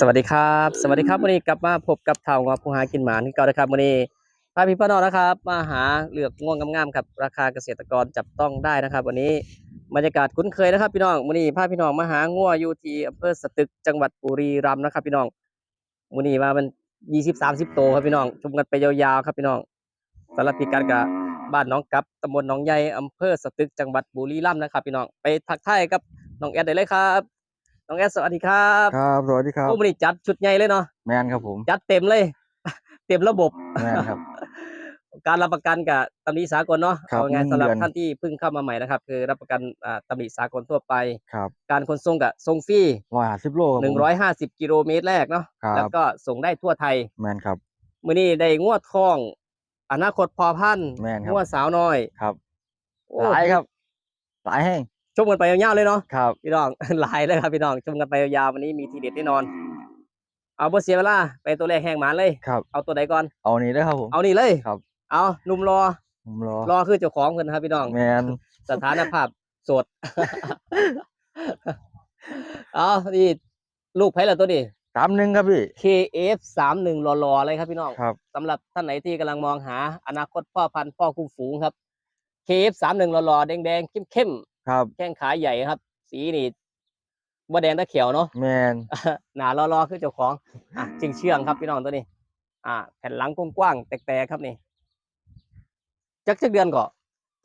สวัสดีครับ สวัสดีครับวันนี้กลับมาพบกับเท่างอผู้หากินหมาที่เก่านะครับวันนี้พาพี่พ่อน้องนะครับ มาหาเหลือกง่วงงามๆครับราคาเกษตรกรจับต้องได้นะครับ วันนี้บรรยากาศคุ้นเคยนะครับ พี่น้องวันนี้พาพี่น้องมาหาง่วอยู่ที่อำเภอสตึกจังหวัดบุรีรัมย์นะครับ พี่น้องวันนี้มามันยี่สิบสามสิบโตวครับพี่น้องชมกันไปยาวๆครับพี่น้องสำหรับพิกัดกับบ้านหน้องกับตำบลหนองใหญ่อำเภอสตึกจังหวัดบุรีรัมย์นะครับ พี่น้องไปทักทายกับน้องแอดได้เลยครับ น้องแอดสวัสดีครับครับสวัสดีครับโอ้วันนี้จัดชุดใหญ่เลยเนาะแมนครับผมจัดเต็มเลย เต็มระบบแมนครับ การรับประกันกับตำหนิสากลเนาะครับเอาไงายหนึ่งสำหรับเดือนท่านที่เพิ่งเข้ามาใหม่นะครับ คือรับประกันอ่าตำหนิสากลทั่วไปครับการขนส่งกับส่งฟรีร้อยห้าสิบโลครับหนึ่งผมร้อยห้าสิบกิโลเมตรแรกเนาะครับแล้วก็ส่งได้ทั่วไทยแมนครับมื้อนี้ได้งวดทอง อนาคตพอพันธุ์แม่นครับงวดสาวน้อยครับโอ้หลายครับหลายแห้ง ชมกันไปยาวๆเลยเนาะครับพี่น้องหลายเลยครับพี่น้องชมกันไปยาวๆวันนี้มีทีเด็ดแน่นอน เอาบ่เสียเวลาไปตัวแรกแห้งหมานเลยครับเอาตัวใดก่อนเอานี้ได้ครับผมเอานี่เลยครับ เอาหนุ่มรอผมรอรอคือเจ้าของเพิ่นครับพี่น้องแมนสถานภาพโสดเอานี่ลูกไผ่ละตัวนี้สามหนึ่งครับพี่ KF สามหนึ่งรอๆเลยครับพี่น้องครับสำหรับท่านไหนที่กำลังมองหาอนาคตพ่อพันธุ์พ่อคู่ฝูงครับ KF สามหนึ่งรอๆแดงๆเข้ม ครับๆแข้งขาใหญ่ครับ สีนี่บ่แดงตะเขียวเนาะแมนหนารอๆคือเจ้าของอะจริงเชื่องครับพี่น้องตัวนี้ อ่า แผ่นหลังกว้างๆแตกๆครับนี่จักจักเดือนก่อ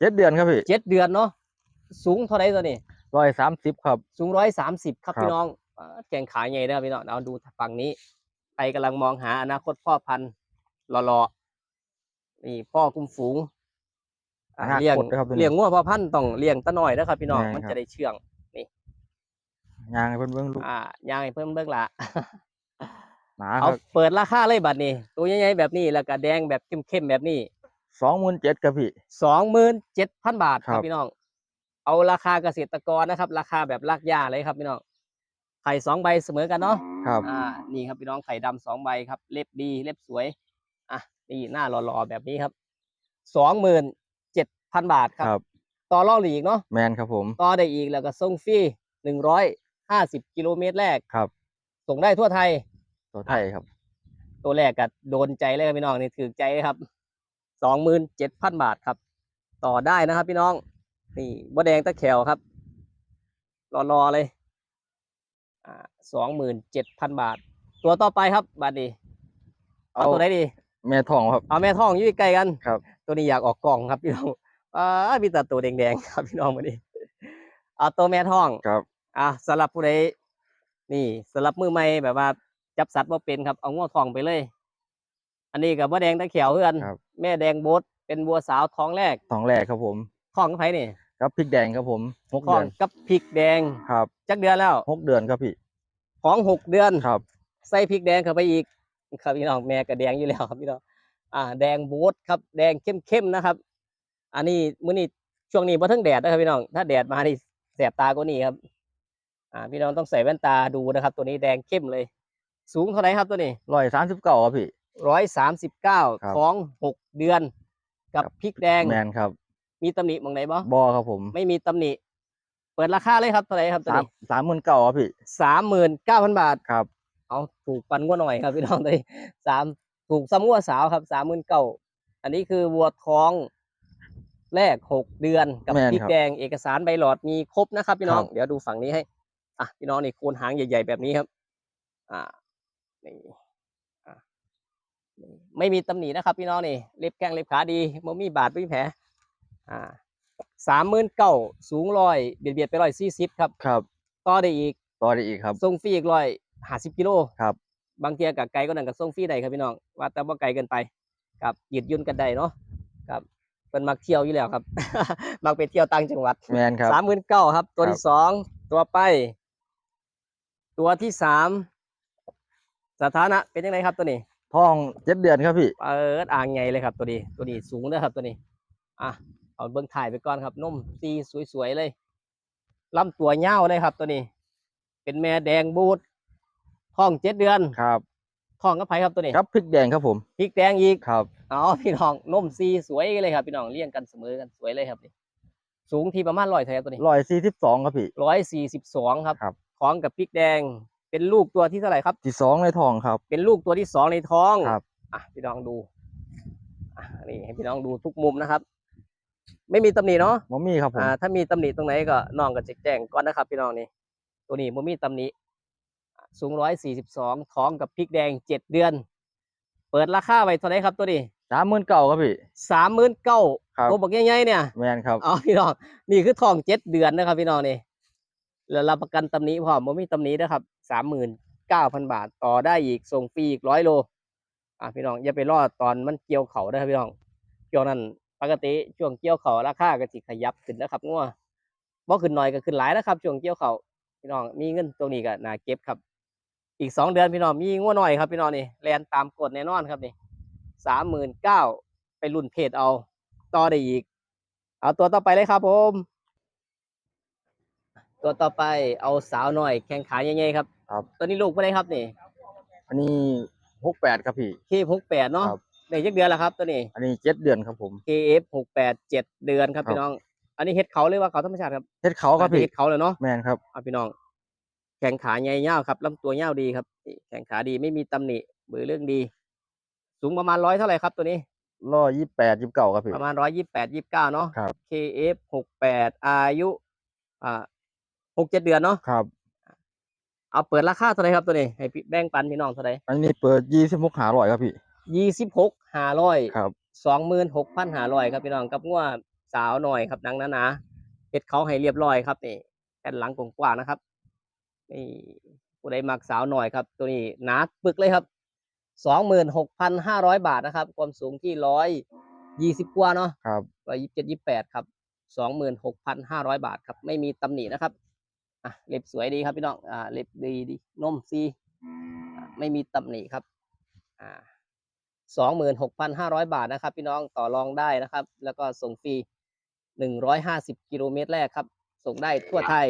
เจ็ดเดือนครับพี่เจ็ดเดือนเนาะสูงเท่าไหรตัวนี้ร้อยสามสิบครับ สูงร้อยสามสิบครับครับพี่น้องอ่าแกงขาใหญ่นะครับพี่น้องเอาดูฝั่งนี้ใครกำลังมองหาอนาคตพ่อพันธุ์รอๆนี่พ่อคุ้มฝูง อ่าอนาคตเลี้ยงนะครับตัวนี้ เลี้ยงงัวพ่อพันธุ์ต้องเลี้ยงตะหน่อยนะครับพี่น้อง แม่นมันครับจะได้เชื่อง ยางให้เพิ่นเบิ่งลูกอ่าย่างให้เพิ่มเบิ่งละ หนาคเอารับเปิดราคาเลยบัดนี้ ตัวใหญ่ๆแบบนี้แล้วก็แดงแบบเข้มๆแบบนี้ สองหมื่นเจ็ดครับพี่ สองหมื่นเจ็ดพันบาทคครัรับบ พี่น้อง เอาราคาเกษตรกรนะครับ ราคาแบบลากย่าเลยครับพี่น้อง ไข่สองใบเสมอกันเนาะ ครับ อ่า นี่ครับพี่น้องไข่ดำสองใบครับ เล็บดี เล็บสวย อะ นี่หน้าหล่อๆแบบนี้ครับ สองหมื่นเจ็ด พันบาทครับครับต่อรองได้อีกเนาะแมนครับผม ต่อได้อีกแล้วก็ส่งฟรีหนึ่งร้อยห้าสิบกิโลเมตรแรกครับ ส่งได้ทั่วไทยตัวไทยครับ ตัวแรกก็โดนใจเลยครับพี่น้องนี่ถือใจเลยครับสองหมื่นเจ็ดพันบาทครับ ต่อได้นะครับ พี่น้อง นี่บดแดงตะแขวครับ รอๆเลยอ่าสองหมื่นเจ็ดพันบาท ตัวต่อไปครับบาทดีเอาเอาตัวไหนดี แม่ทองครับ เอาแม่ท่องอยู่ใกล้กันครับ ตัวนี้อยากออกกล่องครับพี่น้อง อ่ามีแต่ตัวแดงๆครับพี่น้องวันนี้เอาตัวแม่ท่องครับ อะสำหรับผู้ใดนี่สำหรับมือใหม่แบบว่า จับสัตว์ว่าเป็นครับเอาง้อทองไปเลย อันนี้กับว่าแดงตะเขียวเพื่อนครับ แม่แดงโบดเป็นวัวสาวท้องแรกทองแรกครับผม ท้องกับไผนี่ครับพริกแดงครับผมหกท้อเดืงอนกับพริกแดงครับจักเดือนแล้วหกเดือนครับพี่ท้องหกเดือน ครับ ใส่พริกแดงเข้าไปอีก ครับพี่น้องแม่ก็แดงอยู่แล้วครับพี่น้องอ่า แดงโบดครับ แดงเข้มๆนะครับ อันนี้มื้อนี้ช่วงนี้บ่ทั้งแดดนะครับพี่น้อง ถ้าแดดมานี่แสบตากว่านี้ครับ อ่า พี่น้องต้องใส่แว่นตาดูนะครับ ตัวนี้แดงเข้มเลย สูงเท่าไหร่ครับตัวนี้ร้อยสามสิบเก้าครับพี่ร้อยสามสิบเก้าครับท้องหกเดือนกับครับพริกแดงแมนครับ มีตำหนิหมองไหนบ่บอครับผม ไม่มีตำหนิ เปิดราคาเลยครับเท่าไหร่ครับตัวสามนี้สามหมื่นเก้าครับพี่สามหมื่นเก้าพันบาทครับ เอาถูกปันกว่าหน่อยครับพี่น้องเลยสามถูกซ้ำวัวสาวครับสามหมื่นเก้าอันนี้คือวัวท้อง แรกหกเดือนกับแม่นพริกครับ แดงเอกสารใบหลอดมีครบนะครับ พี่น้องครับเดี๋ยวดูฝั่งนี้ให้อะพี่น้องนี่โคนหางใหญ่ ๆ แบบนี้ครับ อ่านี่อะนี่ไม่มีตำหนินะครับ พี่น้องนี่เล็บแข้งเล็บขาดีไม่มีบาดไม่มีแผลอ่าสามหมื่นเก้าสูงร้อยเบียดเบียดไปร้อยสี่สิบครับครับต่อได้อีก ต่อได้อีกครับ ส่งฟรีอีกร้อยห้าสิบกิโลครับ บางเทียกับไกลก็นั่นกับส่งฟรีได้ครับพี่น้อง ว่าแต่ว่าไกลเกินไป ครับยืดหยุ่นกันได้เนาะครับ เป็นมักเที่ยวอยู่แล้วครับ มักไปเที่ยวต่างจังหวัดแมนครับสามหมื่นเก้าครับ ตัวครับที่สองตัวไป ตัวที่สามสถานะเป็นยังไงครับตัวนี้ทองเจ็ดเดือนครับพี่เปิดอ่างไงเลยครับตัวนี้ ตัวนี้สูงนะครับตัวนี้ อะเอาเบิ้งถ่ายไปก่อนครับนุ่มสีสวยๆเลยลำตัวเงาวเลยครับ ตัวนี้ เป็นแม่แดงบูดท้องเจ็ดเดือนครับท้องกับไผครับตัวนี้ครับพริกแดงครับผมพริกแดงอีกครับ อ๋อพี่น้องนมซีสวยเลยครับพี่น้องเลี้ยงกันเสมอกันสวยเลยครับนี่สูงที่ประมาณร้อยเท่าไหร่ตัวนี้ร้อยสี่สิบสองครับพี่ร้อยสี่สิบสองครับครับของกับพริกแดง เป็นลูกตัวที่เท่าไหร่ครับที่สองในทองครับ เป็นลูกตัวที่สองในท้องครับอะพี่น้องดูอะนี่ให้พี่น้องดูทุกมุมนะครับ ไม่มีตำหนิเนาะมอมี่ครับผมอ่าถ้ามีตำหนิตรงไหนก็น้องก็จะแจ้งก่อนนะครับ พี่น้องนี่ตัวนี้ไม่มีตำหนิสูงร้อยสี่สิบสองท้องกับพริกแดงเจ็ดเดือน เปิดราคาไว้เท่าไหร่ครับตัวนี้ สามหมื่นเก่าครับพี่ สามหมื่นเก้าครับ ตัวบักใหญ่ๆเนี่ยแมนครับ อ๋อพี่น้องนี่คือทองเจ็ดเดือนนะครับ พี่น้องนี่แล้วรับประกันตำหนิพร้อมบ่มีตำหนินะครับสามหมื่นเก้าพันบาทต่อได้อีกส่งฟรีอีกร้อยโลอะพี่น้องอย่าไปรอตอนมันเกี่ยวเขานะครับพี่น้องช่วงนั้นปกติช่วงเกี่ยวเขาราคาก็สิขยับขึ้นนะครับงัวบ่ขึ้นหน่อยก็ขึ้นหลายนะครับช่วงเกี่ยวเขาพี่น้องมีเงินตรงนี้ก็น่าเก็บครับ อีกสองเดือนพี่น้องมีงัวหน่อยครับพี่น้องนี่แลนตามกฎแน่นอนครับนี่ สามหมื่นเก้าไปรุ่นเพจเอา ต่อได้อีก เอาตัวต่อไปเลยครับผม ตัวต่อไปเอาสาวหน่อย แข่งขาใหญ่ๆครับ ครับ ตัวนี้ลูกไม่ได้ครับนี่อันนี้หกแปดครับพี่เคหกแปดเนาะครับ ได้ยักเดือนแล้วครับตัวนี้ อันนี้เจ็ดเดือนครับผม KF หกแปดเจ็ดเดือนครับครับ พี่น้อง อันนี้เฮ็ดเขาเลยว่าเขาธรรมชาติครับเฮ็ดเขาครับพี่เฮ็ดเขาเลยเนาะ แมนครับเอาพี่น้อง แข่งขาใหญ่ยาวครับลำตัวยาวดีครับนี่แข่งขาดีไม่มีตำหนิมือเรื่องดี สูงประมาณร้อยเท่าไหร่ครับตัวนี้ร้อยยี่แปดยี่เก่าครับพี่ ประมาณร้อยยี่แปดยี่เก้าเนาะ ครับ KF หกแปดอายุ อ่าหกเจ็ดเดือนเนาะ ครับ เอาเปิดราคาเท่าไหรครับตัวนี้ ให้พี่แบ่งปันพี่น้องเท่าไหรอันนี้เปิดยี่สิบหกหาร้อยครับพี่ยี่สิบหกห้าร้อยครับสองหมื่นหกพันห้าร้อยครับพี่น้องกับงัวสาวหน่อยครับหนังหนาๆเฮ็ดเขาให้เรียบร้อยครับนี่แผ่นหลังกว้างๆนะครับนี่ผู้ใดมักสาวหน่อยครับ ตัวนี้หนาปึกเลยครับ สองหมื่นหกพันห้าร้อยบาทนะครับ ความสูงที่ร้อยยี่สิบกว่าเนาะครับร้อยยี่สิบเจ็ดยี่แปดครับสองหมื่นหกพันห้าร้อยบาทครับ ไม่มีตำหนินะครับ อะเล็บสวยดีครับพี่น้อง อ่า เล็บดีดีนมซีอะไม่มีตำหนิครับ อ่าสองหมื่นหกพันห้าร้อยบาทนะครับ พี่น้องต่อรองได้นะครับ แล้วก็ส่งฟรีหนึ่งร้อยห้าสิบกิโลเมตรแรกครับ ส่งได้ทั่วไทย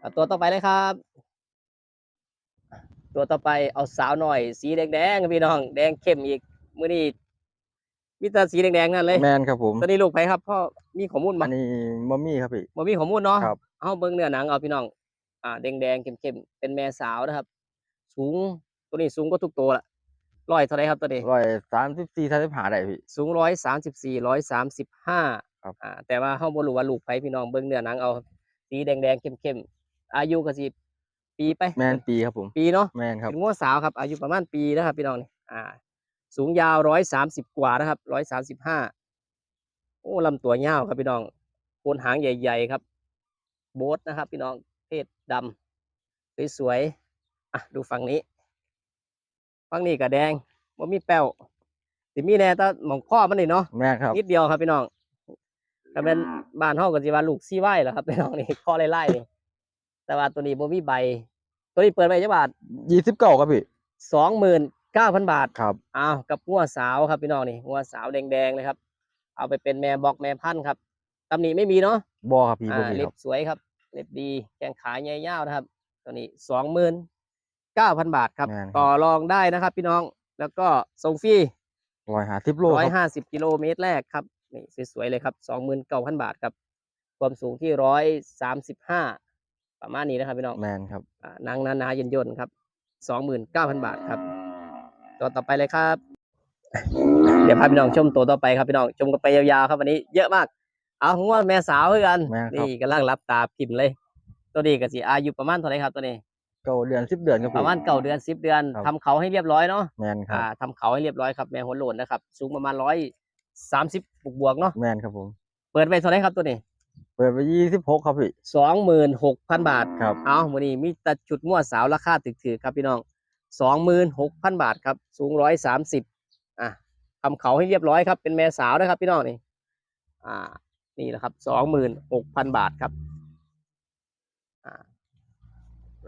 อะตัวต่อไปเลยครับ ตัวต่อไปเอาสาวหน่อย สีแดงๆครับพี่น้อง แดงเข้มอีกมื้อนี้มีแต่สีแดงๆนั่นเลยแมนครับผมตัวนี้ลูกไผครับพ่อมีข้อมูลอับ่นนี้มอมี่ครับพี่ บ่มีข้อมูลเนาะ ครับ เอาเบิ่งเนื้อหนังเอาพี่น้อง อ่าแดงๆเข้มๆเป็นแม่สาวนะครับ สูงตัวนี้สูงกว่าทุกตัวละร้อยเท่าไหรครับตัวนี้ ร้อยสามสิบสี่สามสิบห้าได้พี่ สูงร้อยสามสิบสี่ร้อยสามสิบห้าครับ อ่าแต่ว่าเฮาบ่รู้ว่าลูกไผพี่น้องเบิ่งเนื้อหนังเอาสีแดงๆเข้มๆอายุก็สิ ปีไป แมนปีครับผม ปีเนาะแมนครับเป็นงัวสาวครับ อายุประมาณปีนะครับพี่น้องนี่อ่า สูงยาวร้อยสามสิบกว่านะครับร้อยสามสิบห้าโอ้ลำตัวยาวครับพี่น้องโคนหางใหญ่ ๆ ครับ โบทนะครับ พี่น้องเพศดำสวยๆอะดูฝั่งนี้ฝั่งนี้ก็แดงว่ามีแป้วสิมีแน่แต่หมองข้อมันนี่เนาะแมนครับนิดเดียวครับพี่น้องก็เป็นบ้านห้องกันสิว่าลูกซี่ไหวเหรอครับพี่น้องนี่ข้อไล่ๆนี่ แต่ว่าตัวนี้บ่มีใบ ตัวนี้เปิดไปจักบาทยี่สิบเก่าครับพี่สองหมื่นเก้าพันบาทครับอ้าวกับงัวสาวครับพี่น้องนี่งัวสาวแดงๆเลยครับ เอาไปเป็นแม่บอกแม่พันธุ์ครับตำหนิไม่มีเนาะบอครับพี่อ่าบ่มีเล็ครับบสวยครับเล็บดีแกงขาใหญ่ยาวนะครับ ตัวนี้สองหมื่นเก้าพันบาทครับ แม่นครับต่อรองได้นะครับ พี่น้องแล้วก็ส่งฟรี ร้อยห้าสิบโลร้อยครับห้าสิบกิโลเมตรแรกครับนี่สวยๆเลยครับสองหมื่นเก้าพันบาทครับ ความสูงที่ร้อยสามสิบห้า ประมาณนี้นะครับพี่น้องแมนครับอ่าหนางนานาเย็นยนๆครับสองหมื่นเก้าพันบาทครับตัวต่อไปเลยครับ เดี๋ยวพาพี่น้องชมตัวต่อไปครับพี่น้องชมกันไปยาวๆครับวันนี้เยอะมาก เอาหัวแม่สาวคือกันแม่ครับ นี่กำลังรับตาพิมพ์เลย ตัวนี้ก็สิอายุประมาณเท่าไหรครับตัวนี้ เก้าเดือนสิบเดือนครับปพี่ ระมาณเก้าเดือนสิบเดือนครับ ทำเขาให้เรียบร้อยเนาะแมนครับอ่าทำเขาให้เรียบร้อยครับแม่หัวโหลนนะครับ สูงประมาณร้อยสามสิบบวกๆเนาะแมนครับผม เปิดไปเท่าไหรครับตัวนี้ เปิดไปยี่สิบหกครับพี่สองหมื่นหกพันบาท ครับ เอาวันนี้มีแต่จุดมั่วสาวราคาถือๆครับพี่น้องสองหมื่นหกพันบาทครับ สูงร้อยสามสิบอะทำเขาให้เรียบร้อยครับ เป็นแม่สาวนะครับพี่น้องนี่ อ่า นี่แหละครับสองหมื่นหกพันบาทครับ อ่า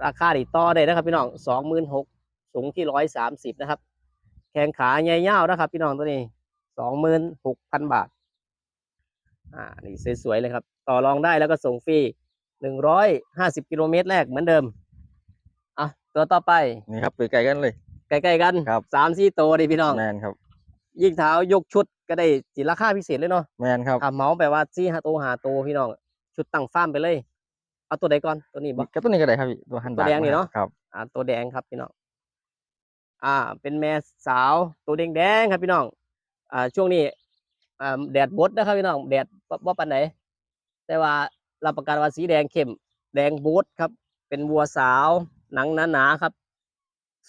ราคาดีต่อได้นะครับ พี่น้องสองหมื่นหกสูงที่ร้อยสามสิบนะครับ แข้งขาใหญ่ยาวนะครับ พี่น้องตัวนี้สองหมื่นหกพันบาท อ่านี่สวยๆเลยครับ ต่อรองได้แล้วก็ส่งฟรีหนึ่งร้อยห้าสิบกิโลเมตรแรกเหมือนเดิมอะตัวต่อไปนี่ครับไปไกลกันเลย ใกล้ๆกันครับสามสี่ตัวดิพี่น้องแมนครับ ยิ่งเท้ายกชุดก็ได้สิราคาพิเศษเลยเนาะแมนครับถ้าเหมาแปลว่าสี่ห้าตัวหาตัวพี่น้อง ชุดตั้งฟาร์มไปเลย เอาตัวใดก่อนตัวนี้บ่ก็ตัวนี้ก็ได้ครับพี่ตัวหันตัวแดงนี่เนาะครับอ่าตัวแดงครับพี่น้องอ่า เป็นแม่สาวตัวแดงแดงๆครับพี่น้อง อ่า ช่วงนี้อ่าแดดบดนะครับพี่น้อง แดด บ่บ่ปานไหน แต่ว่ารับประกันว่าสีแดงเข้ม แดงบดครับ เป็นวัวสาว หนังหนาๆครับ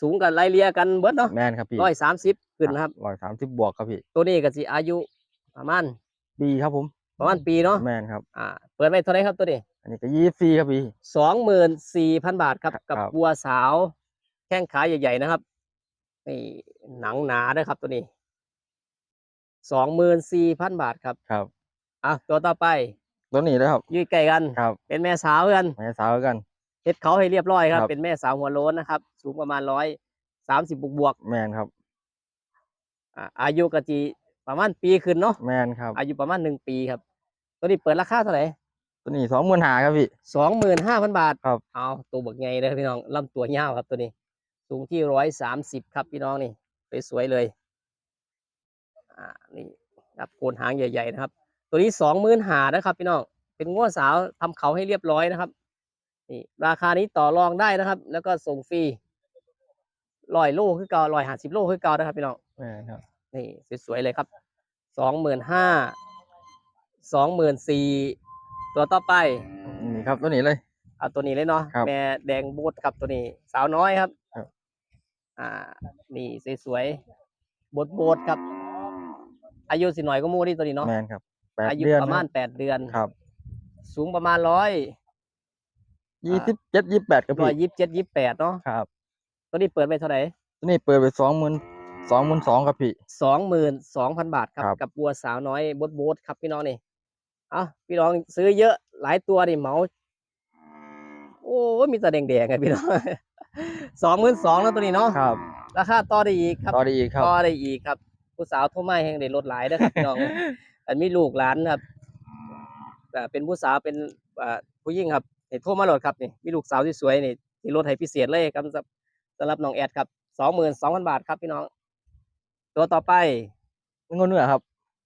สูงกันไล่เลี่ยกันเบิดเนาะแมนครับพี่ร้อยสามสิบขึ้นนะครับร้อยสามสิบบวกครับพี่ ตัวนี้ก็สิอายุประมาณปีครับผม ประมาณปีเนาะแมนครับ อ่า เปิดไปเท่าไหรครับตัวนี้ อันนี้ก็ยี่สิบสี่ครับพี่สองหมื่นสี่พันบาทครับครับกับครับวัวสาว แข้งขาใหญ่ๆนะครับนี่หนังหนาด้วยครับตัวนี้สองหมื่นสี่พันบาทครับ ครับ อะตัวต่อไปตัวนี้เลยครับอยืดใกล้กัน ครับเป็นแม่สาวกันแม่สาวกันเฮ็ดเขาให้เรียบร้อยครับครับ เป็นแม่สาวหัวโล้นนะครับ สูงประมาณร้อยสามสิบบวกบวกแมนครับๆอ่าอายุกะจีประมาณปีขึ้นเนาะแมนครับ อายุประมาณหนึ่งปีครับ ตัวนี้เปิดราคาเท่าไหร่ตัวนี้สองหมื่นหาครับพี่สองหมื่นห้าพันบาทครับเอาตัวบักไงเลยพี่น้องลำตัวยาวครับตัวนี้ สูงที่ร้อยสามสิบครับพี่น้องนี่สวยๆเลย อ่านี่ครับโคนหางใหญ่ ๆ นะครับ ตัวนี้สองหมื่นหานะครับพี่น้องเป็นง้วสาวทำเขาให้เรียบร้อยนะครับนี่ราคานี้ต่อรองได้นะครับ แล้วก็ส่งฟรีร้อยโลคือเก่าร้อยห้าสิบโลคือเก่านะครับพี่น้องแมนครับนี่สวยๆเลยครับสองหมื่นห้าสองหมื่นสี่ตัวต่อไปนี่ครับตัวนี้เลยเอาตัวนี้เลยเนาะครับแม่แดงบูดครับตัวนี้ สาวน้อยครับครับอ่า นี่สวยๆบดบดๆครับ อายุสิหน่อยก็มูนี่ตัวนี้เนาะแมนครับ แปดอายุเดือนประมาณแปดเดือน ครับสูงประมาณร้อยยี่สิบเจ็ดยี่สิบแปดครับร้อยพี่ยี่สิบเจ็ดยี่สิบแปดเนาะครับตัวนี้เปิดไปเท่าไหร่ตัวนี้เปิดไปสองหมื่นสองหมื่นสองครับพี่ สองหมื่นสองพันบาทครับ ครับ กับบัวสาวน้อยบดบดๆครับพี่น้องนี่เอะพี่น้องซื้อเยอะหลายตัวนี่เหมาโอ้ยมีแต่แดงๆไงพี่น้อง สองหมื่นสองแล้วตัวนี้เนาะครับราคาต่อได้อีกครับ ต่อดีครับต่อได้อีกครับ ผู้สาวโทรมาแห่งได้ลดหลายเด้อครับพี่น้อง อันมีลูกหลานครับอ่าเป็นผู้สาวเป็นอ่าผู้หญิงครับให้โทรมาโหลดครับนี่มีลูกสาวที่สวยนี่ที่ลดให้พิเศษเลยครับสำหรับสำหรับน้องแอดครับสองหมื่นสองพันบาทครับพี่น้อง ตัวต่อไปเงินเนื้อครับ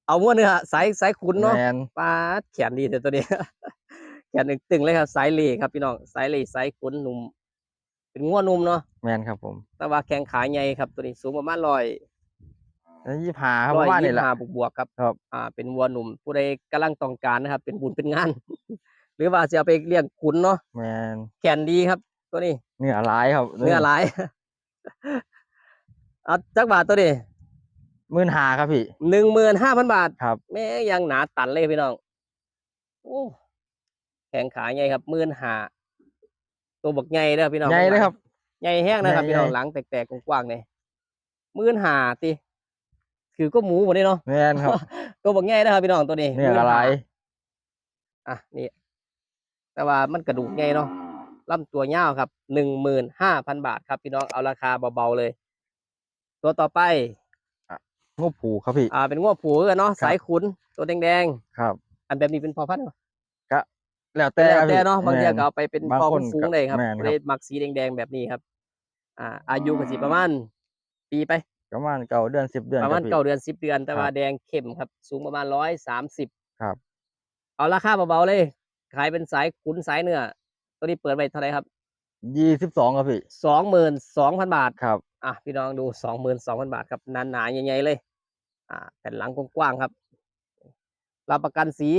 เอาม้วนเนื้อสายสายขุนเนาะแมนปลาดแขนดีแต่ตัวนี้แขนตึงๆเลยครับ สายเหล่ครับพี่น้องสายเหล่สายขุนหนุ่ม เป็นง้วนุ่มเนาะแมนครับผม แต่ว่าแข้งขาใหญ่ครับตัวนี้สูงประมาณร้อยแล้ว ยี่สิบห้าครับร้ปอยระมาณยี่นี้สิแหละบห้าบวกๆครับครับ อ่า เป็นวัวหนุ่ม ผู้ใดกำลังต้องการนะครับ เป็นบุญเป็นงาน หรือว่าจะเอาไปเลี้ยงขุนเนาะแมนแขนดีครับ ตัวนี้ เนื้อหลายครับเนื้อหลาย เอาจักบาทตัวนี้หมื่นหาครับพี่ หนึ่งหมื่นห้าพันบาทครับ แม่งยังหนาตันเลยพี่น้องโอ้แข็งขาใหญ่ครับหมื่นหาตัวบักใหญ่เด้อพี่น้อง ใหญ่เลยครับ ใหญ่แห้งนะครับใหญ่พี่น้องใหญ่ หลังแตกๆกว้างๆเนี่ยหมื่นหาติ คือก็หมูหมดเลยเนาะแมนครับตัวบักใหญ่นะครับพี่น้องตัวนี้เนื้อหลายอะนี่ แต่ว่ามันกระดูกใหญ่เนาะลำตัวยาวครับหนึ่งหมื่นห้าพันบาทครับพี่น้องเอาราคาเบาๆเลย ตัวต่อไปงบผูครับพี่ อ่าเป็นง้วผูกันเนาะครับสายขุนตัวแดงครับๆอันแบบนี้เป็นพอพันธุ์เหรอแล้วแต่แล้วครับแต่พี่เนาะบางทีแม่นก็เอาไปเป็นบางพอคนฟุ้งก็ๆเลยครับแม่นครับเลยมักสีแดงๆแบบนี้ครับ อ่า อายุก็สิประมาณปีไป ประมาณเก้าเดือนสิบเดือนประมาณคบพี่เก้าเดือนสิบเดือน แต่ครับว่าแดงเข้มครับ สูงประมาณร้อยสามสิบครับ เอาราคาเบาๆเลย ขายเป็นสายขุนสายเนื้อ ตัวนี้เปิดไปเท่าไหร่ครับยี่สิบสองครับพี่สองหมื่นสองพันบาทครับอะพี่น้องดูสองหมื่นสองพันบาทครับหนาๆใหญ่ๆเลย อ่าแผ่นหลังกว้างๆครับรับประกันสี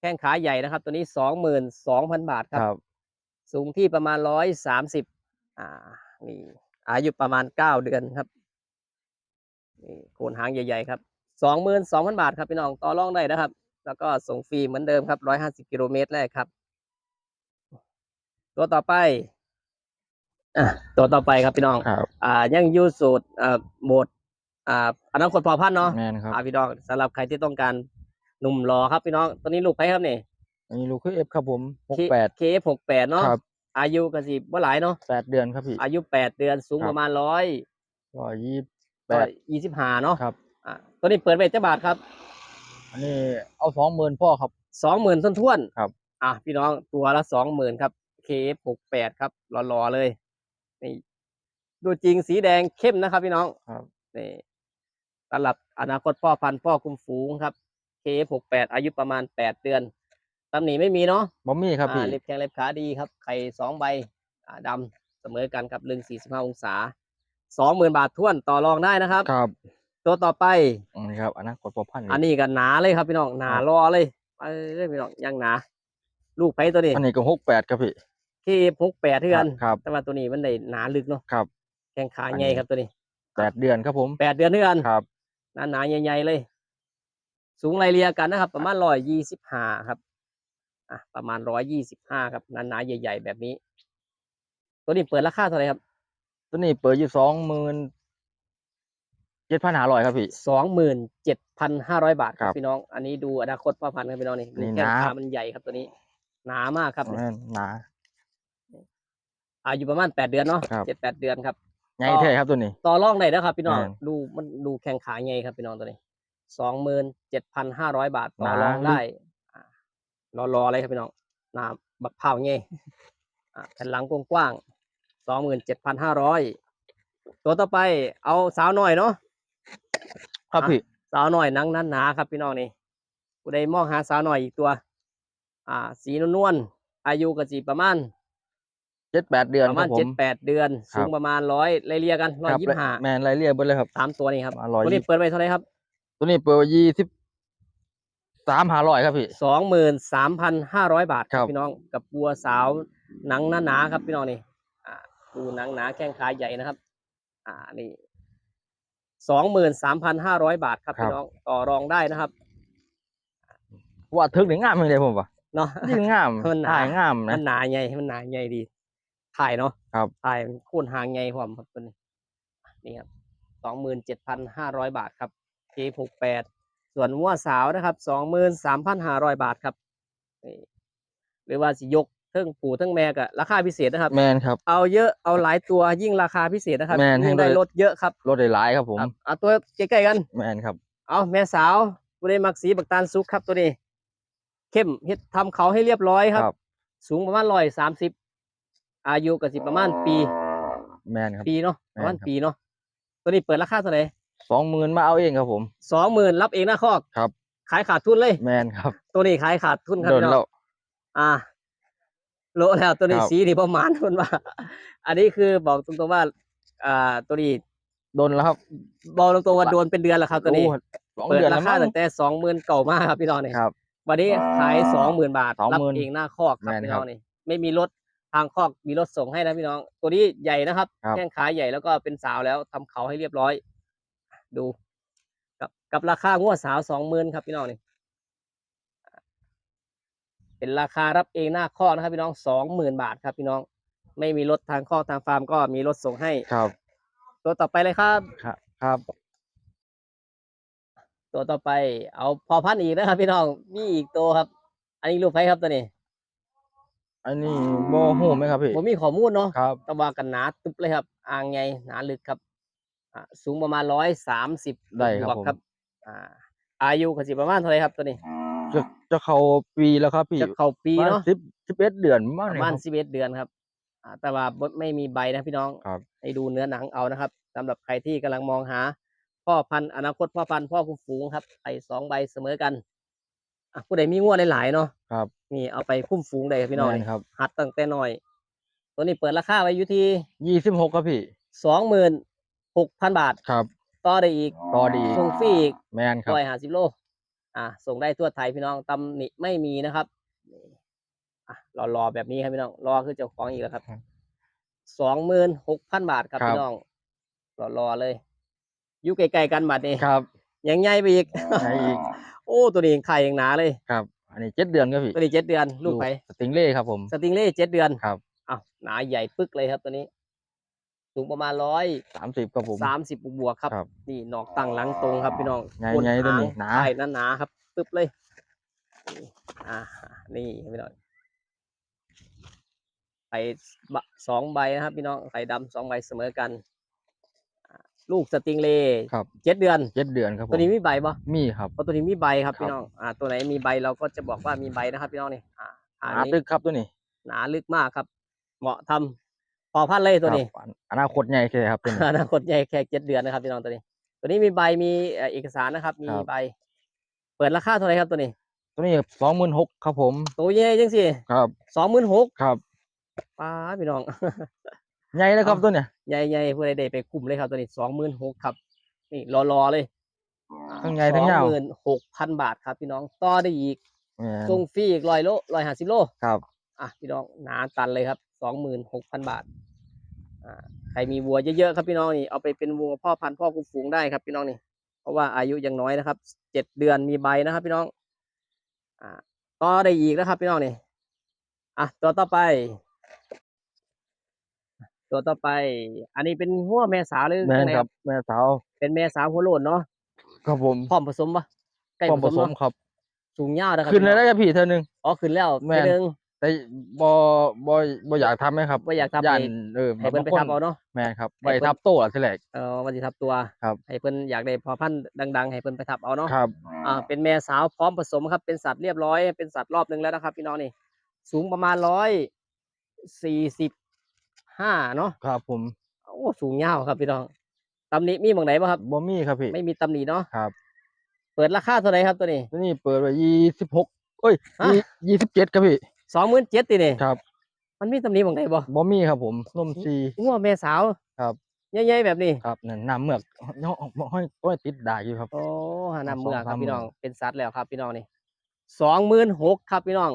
แข้งขาใหญ่นะครับ ตัวนี้สองหมื่นสองพันบาทครับครับสูงที่ประมาณร้อยสามสิบอ่านี่อายุประมาณเก้าเดือนครับ นี่โคนหางใหญ่ๆครับสองหมื่นสองพันบาทครับพี่น้องต่อรองได้นะครับ แล้วก็ส่งฟรีเหมือนเดิมครับร้อยห้าสิบกิโลเมตรแรกครับ ตัวต่อไปอะตัวต่อไปครับพี่น้อง ครับอ่ายังอยูสูตรอ่าโหมดอ่าอนาคตพอพันธุ์เนาะแมนครับอ่าพี่น้องสำหรับใครที่ต้องการหนุ่มรอครับพี่น้องตัวนี้ลูกใครครับนี่ อันนี้ลูกคือเอฟครับผมหกแปด เคฟหกแปดเนาะครับ อายุกสิบ่หลายเนาะแปดเดือนครับพี่อายุแปดเดือนสูงครับประมาณร้อยร้อยยี่สิบ แปดยี่สิบห้าเนาะครับอ่าตัวนี้เปิดไปเจ้าบาทครับ อันนี้เอาสองหมื่นพ่อครับสองหมื่นท้วนๆครับ อะพี่น้องตัวละสองหมื่นครับ KF หกแปดครับรอๆเลยนี่ดูจริงสีแดงเข้มนะครับ พี่น้องครับนี่สำหรับอนาคตพ่อพันธุ์พ่อคุมฝูงครับ KF หกแปดอายุประมาณแปดเดือนตำหนิไม่มีเนาะบอมมี่ครับพี่อ่าเล็บแข้งเล็บขาดีครับ ไข่สองใบอ่าดเสมอกันครับลึงสี่สิบห้าองศา สองหมื่นบาทท้วนต่อรองได้นะครับ ครับ ตัวต่อไปนี่ครับอนาคตพอพันธุ์อันนี้ก็หนาเลยครับพี่น้องหนาครับรอเลยไปเลยพี่น้องยังหนา ลูกไผ่ตัวนี้อันนี้ก็หกแปดครับพี่ที่พกแปดเทือนครับแต่ว่าตัวนี้มันได้หนาลึกเนาะครับแข้งขาอันนี้ใหญ่ครับตัวนี้แปดเดือนครับผมแปดเดือนเทือนครับหนาหนาๆใหญ่ๆเลย สูงไล่เรียกันนะครับ ประมาณร้อยยี่สิบห้าครับอะประมาณร้อยยี่สิบห้าครับหนาหนาๆใหญ่ ๆ แบบนี้ ตัวนี้เปิดราคาเท่าไหร่ครับ ตัวนี้เปิดอยู่สองหมื่นเจ็ดพันห้าร้อยครับพี่ สองหมื่นเจ็ดพันห้าร้อยบาทคครัรับบพี่น้อง อันนี้ดูอนาคตพ่อพันธุ์ครับพี่น้องนี่ดูนี่แข้งหนาขามันใหญ่ครับตัวนี้ หนามากครับ แม่นหนา อายุประมาณแปดเดือนเนาะครับ เจ็ดแปดเดือนครับ ใหญ่แท้ครับตัวนี้ ต่อรองได้นะครับ พี่น้อง แม่นดูมันดูแข้งขาใหญ่ครับพี่น้องตัวนี้ สองหมื่นเจ็ดพันห้าร้อยบาทต่อหนารองได้อ่ารอรออะไรครับพี่น้องหนาบักเผาเงี้ยอ่าแผ่นหลังกว้างๆ สองหมื่นเจ็ดพันห้าร้อยตัวต่อไปเอาสาวหน่อยเนาะครับอะพี่สาวหน่อยหนังนั้นหนาครับพี่น้องนี่ผู้ใดมองหาสาวหน่อยอีกตัว อ่า สีนวลๆอายุก็สีประมาณเจ็ดแปดเดือนประคมารัณบผเจ็ดมแปดเดือนครับสูงประมาณร้อยไล่เรียกันร้อยครับยี่สิบห้าแมนไรเรียบไปเลยครับสามตัวนี้ครับประมาณ120ตัวนี้เปิดไปเท่าไหร่ครับ ตัวนี้เปิดยี่สิบสามห้าร้อยครับพี่สองหมื่นสามพันห้าร้อยบาทคครัรับบพี่น้องกับบัวสาวหนังหนาๆครับพี่น้องนี่อ่า ดูหนังหนาแข้งขาใหญ่นะครับ อ่านี่สองหมื่นสามพันห้าร้อยบาทครับพี่น้องต่อรองได้นะครับ ว่าทึกนี่งามเลยผมปะเนาะ ยิ่งงามมันหนา ถ่ายงามมันะ นหนาใหญ่มันหนาใหญ่ดี ถ่ายเนาะครับ ถ่ายมันโคูณหางใหญ่พร้อมครับตัวนี้ นี่ครับสองหมื่นเจ็ดพันห้าร้อยบาทครับเคหกแปดส่วนวัวสาวนะครับสองหมื่นสามพันห้าร้อยบาทครับนี่หรือว่าสิยก เทั้งปู่เทั้งแม่ก็ราคาพิเศษนะครับ แมนครับ เอาเยอะเอาหลายตัวยิ่งราคาพิเศษนะครับแม่นให้ยิ่งได้ด้วย ลดเยอะครับรถได้หลายครับผม ครับเอาตัวใกล้ๆกัน แมนครับ เอาแม่สาวบุได้มักสีบักตาลซุกครับตัวนี้ เข้มเฮ็ดทำเขาให้เรียบร้อยครับครับ สูงประมาณร้อยสามสิบอายุก็สิประมาณปี แมนครับ ปีเนาะประมาณแม่นครับ ปีเนาะตัวนี้เปิดราคาเท่าไหร่สองหมื่นมาเอาเองครับผม สองหมื่นรับเองหน้าคอกครับ ขายขาดทุนเลย แมนครับตัวนี้ขายขาดทุนครับโดนพี่น้แล้องวอ่า โลแล้วตัวนี้ครับ สีนี่ประมาณคนว่า อันนี้คือบอกตรงๆว่า อ่า ตัวนี้โดนแล้วครับบอกตรงๆว่าโดนเป็นเดือนแล้วครับ ตัวนี้ โอ้สองเปิดเดือนราแล้วคามั้ง ตั้งแต่สองหมื่นเก่ามากครับพี่น้องนี่ครับวันนี้ขายสองหมื่นบาท20,000รับเองหน้าคอกครับแม่นพี่ครัน้อบงนี่ไม่มีรถทางคอกมีรถส่งให้นะพี่น้อง ตัวนี้ใหญ่นะครับครับแข้งขาใหญ่แล้วก็เป็นสาวแล้วทำเขาให้เรียบร้อย ดู กับกับราคางวดสาวสองหมื่นครับพี่น้องนี่ เป็นราคารับเองหน้าคอกนะครับ พี่น้องสองหมื่นบาทครับพี่น้องไม่มีรถทางคอกทางฟาร์มก็มีรถส่งให้ ครับ ตัวต่อไปเลยครับ ครับ ครับ ตัวต่อไป เอาพอพันธุ์อีกนะครับ พี่น้องมีอีกตัวครับ อันนี้ลูกไฟครับตัวนี้ อันนี้โมโหไหมครับพี่ผมมีข้อมูลเนาะครับตะวากันหนาตึบเลยครับ อ่างใหญ่หนาลึกครับอ่าสูงประมาณร้อยสามสิบได้ครับผมครับ อ่า อายุก็สิประมาณเท่าไหรครับตัวนี้ จะจะเข้าปีแล้วครับพี่จะเข้าปีเนาะสิบสิบเอ็ดเดือนมากปเลยระมาณครับสิบเอ็ดเดือนครับอ่าแต่ว่าบ่ไม่มีใบนะพี่น้องครับ ให้ดูเนื้อหนังเอานะครับสำหรับใครที่กำลังมองหา พ่อพันธุ์อนาคตพ่อพันธุ์พ่อคุ้มฝูงครับไอ้สองใบเสมอกันอะผู้ใดมีงวดหลายๆเนาะครับนี่เอาไปคุ้มฝูงได้ครับพี่น้องแม่นี่นครับหัดตั้งแต่น้อย ตัวนี้เปิดราคาไว้อยู่ที่ยี่สิบหกครับพี่สองหมื่นหกพันบาท ครับ ต่อได้อีกต่อดีส่งฟรีอีกแมนครับร้อยห้าสิบโล อ่าส่งได้ทั่วไทยพี่น้องตำหนิไม่มีนะครับนี่อะรอรอแบบนี้ครับพี่น้องรอคือเจ้าของอีกแล้วครับสองหมื่นหกพันบาทครับพี่น้องรอรอเลยอยู่ไกลๆกันบัดนี้ครับยังใหญ่ไปอีกไหนอีกโอ้ตัวนี้ยังไข่ยังหนาเลยครับ อันนี้เจ็ดเดือนครับพี่ตัวนี้เจ็ดเดือนลูกไปสติงเล่ครับผมสติงเล่เจ็ดเดือนครับอ้าวหนาใหญ่ปึ๊กเลยครับตัวนี้ สูงประมาณร้อยสามสิบครับผมสามสิบบวกๆครับ ครับนี่หนอกตั้งหลังตรงครับพี่น้องไงก้นไงตัวนี้างหนา ใช่นั่นหนาครับปึ๊บเลยนี่อ่านี่พี่น้องใส่บะสองใบนะครับพี่น้องใส่ดำสองใบเสมอกันอ่าลูกสติงเล่ครับเจ็ดเดือน เจ็ดเดือนครับผมตัวนี้มีใบปะ มีครับ เพราะตัวนี้มีใบครับครับ พี่น้อง อ่า ตัวไหนมีใบเราก็จะบอกว่ามีใบนะครับพี่น้องนี่ อ่าอันหานี้ตึกครับตัวนี้ หนาลึกมากครับ เหมาะทำ พอพันธุ์เลยตัวนี้ ครับอนาคตใหญ่ใช่ครับตัวนี้อนาคตใหญ่แค่เจ็ดเดือนนะครับพี่น้องตัวนี้ ตัวนี้มีใบมีเอ่อเอกสารนะครับ มีครับ ใบ เปิดราคาเท่าไหร่ครับตัวนี้ ตัวนี้สองหมื่นหกครับผม ตัวใหญ่จังสิครับ สองหมื่นหกครับ ป้าดพี่น้อง ใหญ่เลยครับเอาตัวเนี้ยใหญ่ๆผู้ใดได้ไปคุ้มเลยครับตัวนี้สองหมื่นหกครับ นี่รอๆเลยทั้งใหญ่ทั้งยาวสองหมื่นหกพันบาทครับพี่น้องต่อได้อีกแม่นส่งฟรีอีกร้อยโลร้อยห้าสิบโล ครับ อะพี่น้องหนาตันเลยครับ สองหมื่นหกพันบาทอ่าใครมีวัวเยอะๆครับพี่น้องนี่เอาไปเป็นวัวพ่อพันธุ์พ่อคุ้มฝูงได้ครับพี่น้องนี่เพราะว่าอายุยังน้อยนะครับเจ็ดเดือนมีใบนะครับพี่น้องอ่าต่อได้อีกนะครับพี่น้องนี่อะตัวต่อไป ตัวต่อไป อันนี้เป็นหัวแม่สาวหรือแม่นยังไงครับ แม่สาว เป็นแม่สาวหัวโลนเนาะครับผมพร้อมผสมปะใกล้ความผผสสมมเนาะครับ สูงยาวนะครับขึ้นเลยพี่ได้องกับพี่เท่านึงอ๋อขึ้นแล้วแม่นทีนึง แต่บอบอบอยากทำไหมครับบ่อยากทำย่านเอง เออให้เพิ่นไปบงคทำเอาเนาะ แม่นครับให้ไปเพิ่น ทับโต้ละทีแรก เออวันที่ทับตัวครับ ให้เพิ่นอยากได้พอพันธุ์ดัง ๆ ให้เพิ่นไปทับเอาเนาะ ครับ อ่าเป็นแม่สาวพร้อมผสมครับ เป็นสัตว์เรียบร้อย เป็นสัตว์รอบหนึ่งแล้วนะครับพี่น้องนี่ สูงประมาณร้อยสี่สิบห้าเนาะครับผมโอ้สูงยาวครับพี่น้องตำหนิมีหมองไหนบ้างครับ บ่มีครับพี่ ไม่มีตำหนิเนาะครับ เปิดราคาเท่าไหร่ครับตัวนี้ ตัวนี้เปิดไว้ยี่สิบหกเอ้ยฮะ ยี่สิบเจ็ดครับพี่ สองหมื่นเจ็ดตีนี่ครับ มันมีตำหนิหมองไหนบ่บ่มีครับผมนมซีงัวแม่สาวครับใหญ่ๆแบบนี้ครับนั่นน้ำเมือกห้อยห้อยห้อยติดด่าอยู่ครับโอ้หานำเมืองครับสองสามพี่น้องหมื่นเป็นสัตว์แล้วครับพี่น้องนี่สองหมื่นหกครับพี่น้อง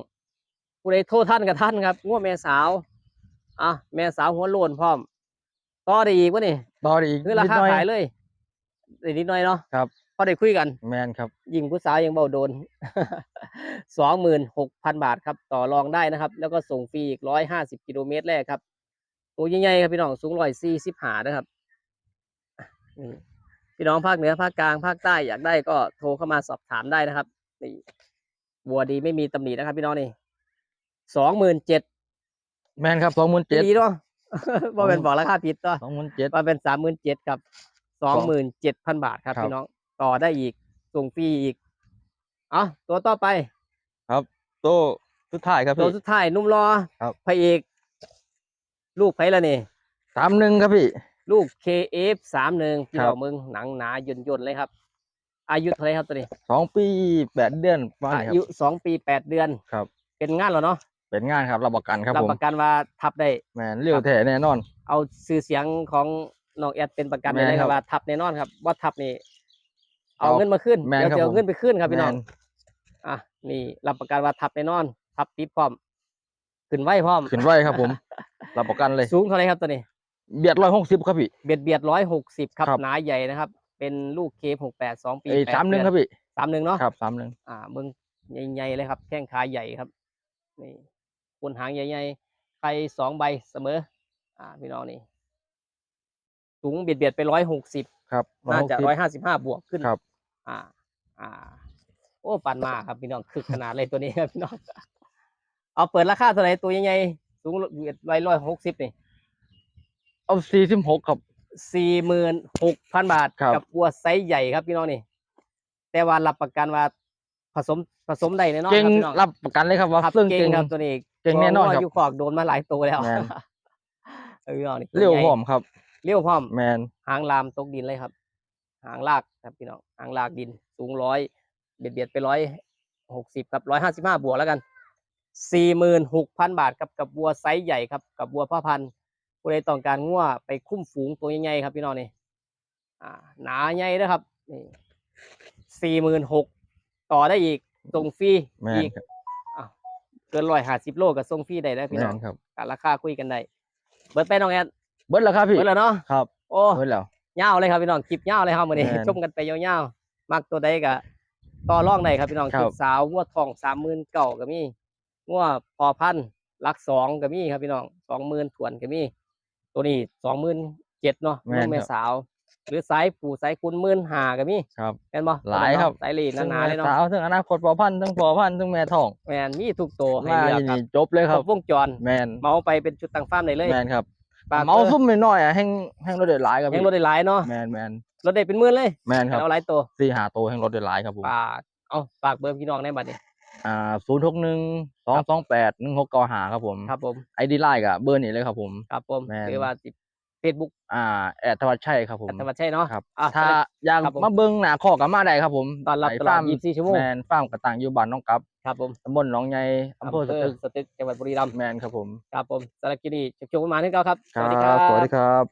ผู้ใดโทษท่านกับท่านครับงัวแม่สาวอะแม่สาวหัวโลนพร้อมต่อได้อีกวะนี่ต่อได้อีกคือราคานิดหน่อยขายเลยได้นิดหน่อยเนาะครับ พอได้คุยกันแมนครับยิงผู้สาวยังเบาโดนสองหมื่นหกพันบาทครับ ต่อรองได้นะครับ แล้วก็ส่งฟรีอีกร้อยห้าสิบกิโลเมตรแรกครับตัวใหญ่ๆครับพี่น้องสูงร้อยสี่สิบหานะครับอะนี่พี่น้องภาคเหนือภาคกลางภาคใต้อยากได้ก็โทรเข้ามาสอบถามได้นะครับนี่วัวดีไม่มีตำหนินะครับ พี่น้องนี่สองหมื่นเจ็ดแมนครับสองหมื่นเจ็ดดีเนาะว่าเป็นบอกราคาผิดตัวสองหมื่นเจ็ดมาเป็นสามหมื่นเจ็ดครับสองหมื่นเจ็ดพันบาทครับครับพี่น้อง ต่อได้อีก ส่งฟรีอีก เอาตัวต่อไปโตสุดท้ายครับตัวพี่ สุดท้ายหนุ่มรอครับ พระเอกลูกไผ่ละนี่ สามหนึ่งครับพี่ ลูก KF สามหนึ่งพี่ครัน้บองมึงหนังหนาย่นย่นๆเลยครับ อายุเท่าไหรครับตัวนี้ สองปีแปดเดือนประมาณอานี้ครัยุบสองปีแปดเดือน ครับ เป็นงานแล้วเนาะเป็นงานครับรับประกันครับรับผมประกันว่าทับได้ แมนเรียวแท้แน่นอน เอาชื่อเสียงของน้องแอดเป็นประกันแม่เลยนนะคครัรับ บว่าทับแน่นอนครับว่าทับนี่ เอาเอาเงินมาขึ้นแม่นเดี๋ยวครับจะเอาผม เงินไปขึ้นครับพี่น้อง แม่อะนี่รับประกันว่าทับแน่นอน ทับติดพร้อม ขึ้นไหวพร้อม ขึ้นไว้ครับผม รับประกันเลย สูงเท่าไหรครับตัวนี้ เบียดร้อยหกสิบครับพี่ เบียดเบียดร้อยหกสิบครับครับ หนาใหญ่นะครับ เป็นลูกเคหกแปดสองปีไอ้แปดสามหนึ่งเดือครับพี่สามหนึ่งเนาะ ครับสามหนึ่งอ่าเบิ้งใหญ่ๆเลยครับ แข้งขาใหญ่ครับนี่คนหางใหญ่ๆใครสองใบเสมอ อ่าพี่น้องนี่สูงเบียดเบียดไปร้อยหกสิบ ครับน่าจะ160ร้อยห้าสิบห้าบวกขึ้นครับ อ่า อ่า โอ้ปันมาครับพี่น้องคึกขนาดเลยตัวนี้ครับพี่น้อง เอาเปิดราคาเท่าไหร่ตัวใหญ่ๆสูงเบียดร้อยร้อยหกสิบนี่ เอาสี่สิบหกครับสี่หมื่นหกพันบาทครับกับวัวไซส์ใหญ่ครับพี่น้องนี่ แต่ว่ารับประกันว่าผสมผสมได้แน่นอนเก่งครับพี่น้องรับประกันเลยครับว่าครับซึ่งเก่เก่งงครับตัวนี้เก่งแน่นอนพาะว่าครับอยู่ขอกโดนมาหลายตัวแล้วแม่นเออพี่น้องนี่เร็วใหญ่พร้อมครับ เลี้ยวพร้อมแมนหางลามตกดินเลยครับ หางลากครับพี่น้องหางลากดินสูงร้อยเบียดเบียดไปร้อยหกสิบกับร้อยห้าสิบห้าบวกแล้วกันสี่หมื่นหกพันบาทครับกับวัวไซส์ใหญ่ครับกับวัวพ่อพันธุ์ผู้ใดต้องการงัวไปคุ้มฝูงตัวใหญ่ๆครับพี่น้องนี่อ่าหนาใหญ่นะครับนี่สี่หมื่นหกต่อได้อีกส่งฟรีแมนอีกครับอะเกินร้อยห้าสิบโลกับส่งฟรีได้แล้วพี่แมน้องนครับ การราคาคุยกันได้เบิร์ดไปน้องแอด เบิดแล้วครับพี่เบิร์ดแล้วเนาะครับโอ้เบิดแล้วยาวเลยครับพี่น้องคลิปยาวเลยครับมื้อนี้แม่นชมกันไปยาวๆมักตัวใดก็ต่อรองได้ครับพี่น้องครัคบลิปสาวงัวทองสามหมื่นเก่าก็มีงัวพอพันธุ์ลักสองก็มีครับพี่น้องสองหมื่นถวนก็มีตัวนี้สองหมื่นเจ็ดเนาะแม่นงัวแม่ครับสาว หรือสายปู่สายคุณหมื่นห้าก็มีครับแม่นบ่หลายครับสายลีนหนาๆเลยเนาะสาวทั้งอนาคตพอพันธุ์ทั้งพอพันธุ์ทั้งแม่ทองแม่นมีทุกตัวให้มาเลือกที่ครับนี่จบเลยคครรับบวงจรแมนเมาไปเป็นชุดต่างฟาร์มได้เลยแมนครับ ฝกเมาบอร์ซุ่มน้อยๆอะแห้งแห้งรถเดือดหลายครับยังพี่รถได้หลายเนาะแมนแมนรถได้เป็นหมื่นเลยแมนครับเอาหลายตัวสี่หาตัวแห้งรถเดือดหลายครับผมฝากเอาฝากเบอร์พี่น้องในบัดนี้อ่าศูนย์หกหนึ่งสองสองแปดหนึ่งหกเก้าหาครับผมครับผมไอดีไลน์กับเบอร์นี้เลยครับผมครับผมแม่นคือว่าสิ Facebook อ่าแอดธวัชชัยครับผมธรรมชัยเนาะครับอะถ้าอยากครับผมมาเบิ้งหน้าข้อกับมาได้ครับผมต้อนรับไตลอดฟาร์ม24ชั่วโมงแมนฟาร์มกระต่างอยู่บ้านน้องกับ ครับผมตำบลหนองใหญ่อำเภอสตึกสตึกจังหวัดบุรีรัมย์แมนครับผมครับผมสารบกินีชุกชุกประมาณนี้เก้าครับ สวัสดีครับ